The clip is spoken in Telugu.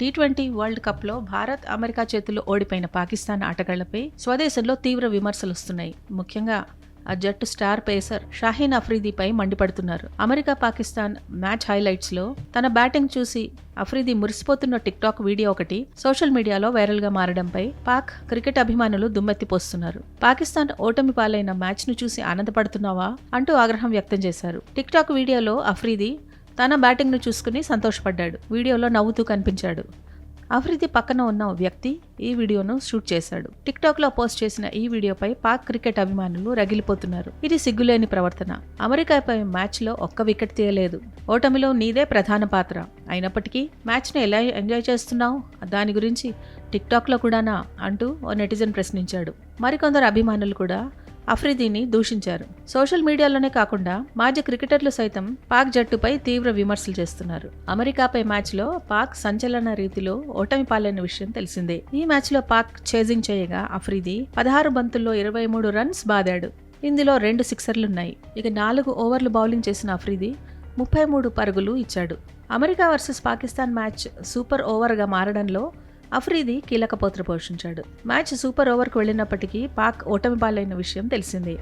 టీ ట్వంటీ వరల్డ్ కప్లో భారత్ అమెరికా చేతుల్లో ఓడిపోయిన పాకిస్తాన్ ఆటగాళ్ళపై స్వదేశంలో తీవ్ర విమర్శలు వస్తున్నాయి. ముఖ్యంగా ఆ జట్టు స్టార్ పేసర్ షాహీన్ అఫ్రీదీపై మండిపడుతున్నారు. అమెరికా పాకిస్తాన్ మ్యాచ్ హైలైట్స్లో తన బ్యాటింగ్ చూసి అఫ్రీది మురిసిపోతున్న టిక్టాక్ వీడియో ఒకటి సోషల్ మీడియాలో వైరల్గా మారడంపై పాక్ క్రికెట్ అభిమానులు దుమ్మెత్తిపోస్తున్నారు. పాకిస్తాన్ ఓటమి పాలైన మ్యాచ్ను చూసి ఆనందపడుతున్నావా అంటూ ఆగ్రహం వ్యక్తం చేశారు. టిక్టాక్ వీడియోలో అఫ్రీది తన బ్యాటింగ్ను చూసుకుని సంతోషపడ్డాడు. వీడియోలో నవ్వుతూ కనిపించాడు. అఫ్రీది పక్కన ఉన్న ఓ వ్యక్తి ఈ వీడియోను షూట్ చేశాడు. టిక్టాక్లో పోస్ట్ చేసిన ఈ వీడియోపై పాక్ క్రికెట్ అభిమానులు రగిలిపోతున్నారు. ఇది సిగ్గులేని ప్రవర్తన. అమెరికాపై మ్యాచ్లో ఒక్క వికెట్ తీయలేదు. ఓటమిలో నీదే ప్రధాన పాత్ర. అయినప్పటికీ మ్యాచ్ను ఎలా ఎంజాయ్ చేస్తున్నావు? దాని గురించి టిక్టాక్లో కూడానా? అంటూ ఓ నెటిజన్ ప్రశ్నించాడు. మరికొందరు అభిమానులు కూడా అఫ్రిదీని దూషించారు. సోషల్ మీడియాలోనే కాకుండా మాజీ క్రికెటర్లు సైతం పాక్ జట్టుపై తీవ్ర విమర్శలు చేస్తున్నారు. అమెరికాపై మ్యాచ్లో పాక్ సంచలన రీతిలో ఓటమి పాలైన విషయం తెలిసిందే. ఈ మ్యాచ్లో పాక్ చేజింగ్ చేయగా అఫ్రిదీ పదహారు బంతుల్లో ఇరవై మూడు రన్స్ బాదాడు. ఇందులో రెండు సిక్సర్లున్నాయి. ఇక నాలుగు ఓవర్లు బౌలింగ్ చేసిన అఫ్రిది ముప్పై మూడు పరుగులు ఇచ్చాడు. America versus Pakistan match super ఓవర్గా మారడంలో అఫ్రీది కీలక పాత్ర పోషించాడు. మ్యాచ్ సూపర్ ఓవర్కు వెళ్ళినప్పటికీ పాక్ ఓటమి పాలైన విషయం తెలిసిందే.